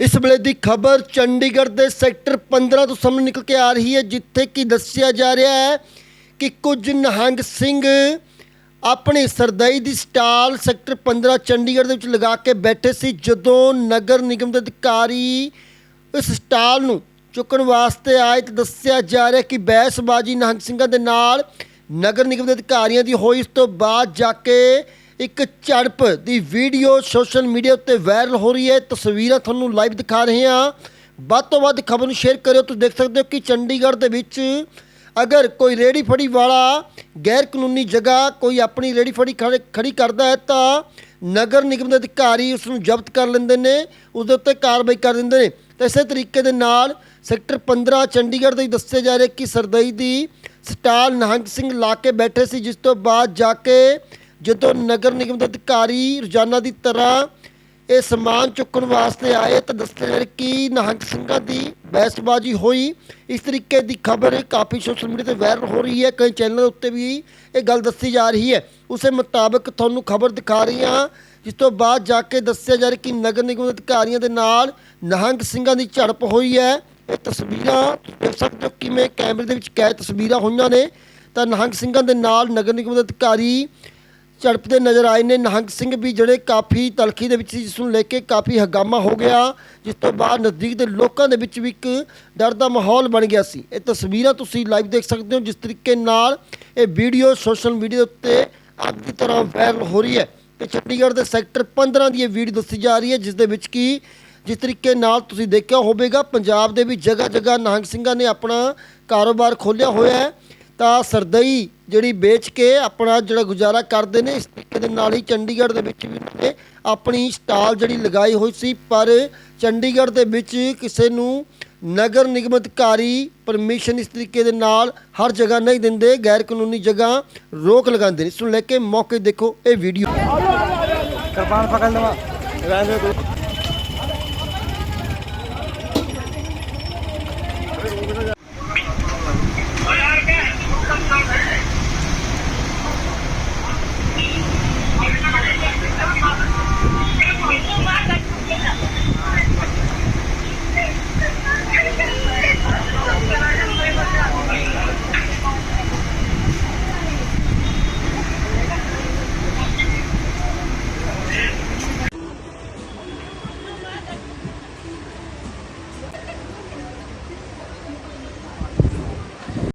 ਇਸ ਵੇਲੇ ਦੀ ਖਬਰ ਚੰਡੀਗੜ੍ਹ ਦੇ ਸੈਕਟਰ 15 ਤੋਂ ਸਾਹਮਣੇ ਨਿਕਲ ਕੇ ਆ ਰਹੀ ਹੈ, ਜਿੱਥੇ ਕਿ ਦੱਸਿਆ ਜਾ ਰਿਹਾ ਹੈ ਕਿ ਕੁਝ ਨਿਹੰਗ ਸਿੰਘ ਆਪਣੀ ਸਰਦਈ ਦੀ ਸਟਾਲ ਸੈਕਟਰ 15 ਚੰਡੀਗੜ੍ਹ ਦੇ ਵਿੱਚ ਲਗਾ ਕੇ ਬੈਠੇ ਸੀ, ਜਦੋਂ ਨਗਰ ਨਿਗਮ ਦੇ ਅਧਿਕਾਰੀ ਇਸ ਸਟਾਲ ਨੂੰ ਚੁੱਕਣ ਵਾਸਤੇ ਆਏ ਤੇ ਦੱਸਿਆ ਜਾ ਰਿਹਾ ਕਿ ਬਹਿਸਬਾਜ਼ੀ ਨਿਹੰਗ ਸਿੰਘਾਂ ਦੇ ਨਾਲ ਨਗਰ ਨਿਗਮ ਦੇ ਅਧਿਕਾਰੀਆਂ ਦੀ ਹੋਈ, ਇਸ ਤੋਂ ਬਾਅਦ ਜਾ ਕੇ ਇੱਕ ਝੜਪ ਦੀ ਵੀਡੀਓ ਸੋਸ਼ਲ ਮੀਡੀਆ ਉੱਤੇ ਵਾਇਰਲ ਹੋ ਰਹੀ ਹੈ। ਤਸਵੀਰਾਂ ਤੁਹਾਨੂੰ ਲਾਈਵ ਦਿਖਾ ਰਹੇ ਹਾਂ। ਵੱਧ ਤੋਂ ਵੱਧ ਖਬਰ ਨੂੰ ਸ਼ੇਅਰ ਕਰਿਓ। ਤੁਸੀਂ ਦੇਖ ਸਕਦੇ ਹੋ ਕਿ ਚੰਡੀਗੜ੍ਹ ਦੇ ਵਿੱਚ ਅਗਰ ਕੋਈ ਰੇੜੀ ਫੜੀ ਵਾਲਾ ਗੈਰ ਕਾਨੂੰਨੀ ਜਗ੍ਹਾ ਕੋਈ ਆਪਣੀ ਰੇੜੀ ਫੜੀ ਖੜੇ- ਖੜੀ ਕਰਦਾ ਹੈ ਤਾਂ ਨਗਰ ਨਿਗਮ ਦੇ ਅਧਿਕਾਰੀ ਉਸ ਨੂੰ ਜ਼ਬਤ ਕਰ ਲੈਂਦੇ ਨੇ। ਉਸ ਦੇ ਉੱਤੇ ਕਾਰਵਾਈ ਕਰ ਦਿੰਦੇ ਨੇ। ਤਾਂ ਇਸੇ ਤਰੀਕੇ ਦੇ ਨਾਲ ਸੈਕਟਰ 15 ਚੰਡੀਗੜ੍ਹ ਦੇ ਦੱਸਿਆ ਜਾ ਰਿਹਾ ਕਿ ਸਰਦਈ ਦੀ ਸਟਾਲ ਨਿਹੰਗ ਸਿੰਘ ਲਾ ਕੇ ਬੈਠੇ ਸੀ, ਜਿਸ ਤੋਂ ਬਾਅਦ ਜਾ ਕੇ ਜਦੋਂ ਨਗਰ ਨਿਗਮ ਦੇ ਅਧਿਕਾਰੀ ਰੋਜ਼ਾਨਾ ਦੀ ਤਰ੍ਹਾਂ ਇਹ ਸਮਾਨ ਚੁੱਕਣ ਵਾਸਤੇ ਆਏ ਤਾਂ ਦੱਸਦੇ ਨੇ ਕਿ ਨਿਹੰਗ ਸਿੰਘਾਂ ਦੀ ਬਹਿਸਬਾਜ਼ੀ ਹੋਈ। ਇਸ ਤਰੀਕੇ ਦੀ ਖਬਰ ਕਾਫੀ ਸੋਸ਼ਲ ਮੀਡੀਆ ਤੇ ਵਾਇਰਲ ਹੋ ਰਹੀ ਹੈ। ਕਈ ਚੈਨਲਾਂ ਉੱਤੇ ਵੀ ਇਹ ਗੱਲ ਦੱਸੀ ਜਾ ਰਹੀ ਹੈ। ਉਸੇ ਮੁਤਾਬਕ ਤੁਹਾਨੂੰ ਖਬਰ ਦਿਖਾ ਰਹੀ ਹਾਂ, ਜਿਸ ਤੋਂ ਬਾਅਦ ਜਾ ਕੇ ਦੱਸਿਆ ਜਾ ਰਿਹਾ ਕਿ ਨਗਰ ਨਿਗਮ ਦੇ ਅਧਿਕਾਰੀਆਂ ਦੇ ਨਾਲ ਨਿਹੰਗ ਸਿੰਘਾਂ ਦੀ ਝੜਪ ਹੋਈ ਹੈ। ਇਹ ਤਸਵੀਰਾਂ ਤੁਸੀਂ ਦੇਖ ਸਕਦੇ ਹੋ ਕਿਵੇਂ ਕੈਮਰੇ ਦੇ ਵਿੱਚ ਕੈਦ ਤਸਵੀਰਾਂ ਹੋਈਆਂ ਨੇ। ਤਾਂ ਨਿਹੰਗ ਸਿੰਘਾਂ ਦੇ ਨਾਲ ਨਗਰ ਨਿਗਮ ਦੇ ਅਧਿਕਾਰੀ ਝੜਪਦੇ ਨਜ਼ਰ ਆਏ ਨੇ। ਨਿਹੰਗ ਸਿੰਘ ਵੀ ਜਿਹੜੇ ਕਾਫੀ ਤਲਖੀ ਦੇ ਵਿੱਚ ਸੀ, ਜਿਸ ਨੂੰ ਲੈ ਕੇ ਕਾਫੀ ਹੰਗਾਮਾ ਹੋ ਗਿਆ, ਜਿਸ ਤੋਂ ਬਾਅਦ ਨਜ਼ਦੀਕ ਦੇ ਲੋਕਾਂ ਦੇ ਵਿੱਚ ਵੀ ਇੱਕ ਡਰ ਦਾ ਮਾਹੌਲ ਬਣ ਗਿਆ ਸੀ। ਇਹ ਤਸਵੀਰਾਂ ਤੁਸੀਂ ਲਾਈਵ ਦੇਖ ਸਕਦੇ ਹੋ, ਜਿਸ ਤਰੀਕੇ ਨਾਲ ਇਹ ਵੀਡੀਓ ਸੋਸ਼ਲ ਮੀਡੀਆ ਉੱਤੇ ਅੱਗ ਦੀ ਤਰ੍ਹਾਂ ਵਾਇਰਲ ਹੋ ਰਹੀ ਹੈ। ਤੇ ਚੰਡੀਗੜ੍ਹ ਦੇ ਸੈਕਟਰ 15 ਦੀ ਇਹ ਵੀਡੀਓ ਦੱਸੀ ਜਾ ਰਹੀ ਹੈ, ਜਿਸ ਦੇ ਵਿੱਚ ਕੀ ਜਿਸ ਤਰੀਕੇ ਨਾਲ ਤੁਸੀਂ ਦੇਖਿਆ ਹੋਵੇਗਾ, ਪੰਜਾਬ ਦੇ ਵੀ ਜਗ੍ਹਾ ਜਗ੍ਹਾ ਨਿਹੰਗ ਸਿੰਘਾਂ ਨੇ ਆਪਣਾ ਕਾਰੋਬਾਰ ਖੋਲ੍ਹਿਆ ਹੋਇਆ ਹੈ। ਤਾਂ ਸਰਦਈ ਜਿਹੜੀ ਵੇਚ ਕੇ ਆਪਣਾ ਜਿਹੜਾ ਗੁਜ਼ਾਰਾ ਕਰਦੇ ਨੇ, ਇਸ ਤਰੀਕੇ ਦੇ ਨਾਲ ਹੀ ਚੰਡੀਗੜ੍ਹ ਦੇ ਵਿੱਚ ਵੀ ਉਹਨਾਂ ਆਪਣੀ ਸਟਾਲ ਜਿਹੜੀ ਲਗਾਈ ਹੋਈ ਸੀ, ਪਰ ਚੰਡੀਗੜ੍ਹ ਦੇ ਵਿੱਚ ਕਿਸੇ ਨੂੰ ਨਗਰ ਨਿਗਮ ਅਧਿਕਾਰੀ ਪਰਮਿਸ਼ਨ ਇਸ ਤਰੀਕੇ ਦੇ ਨਾਲ ਹਰ ਜਗ੍ਹਾ ਨਹੀਂ ਦਿੰਦੇ ਗੈਰ ਕਾਨੂੰਨੀ ਜਗ੍ਹਾ ਰੋਕ ਲਗਾਉਂਦੇ ਨੇ। ਇਸ ਨੂੰ ਲੈ ਕੇ ਮੌਕੇ ਦੇਖੋ, ਇਹ ਵੀਡੀਓ। ਕਿਰਪਾਨ ਪਕੜ ਲਵਾ। ਰਹਿੰਦੇ ਤੂੰ।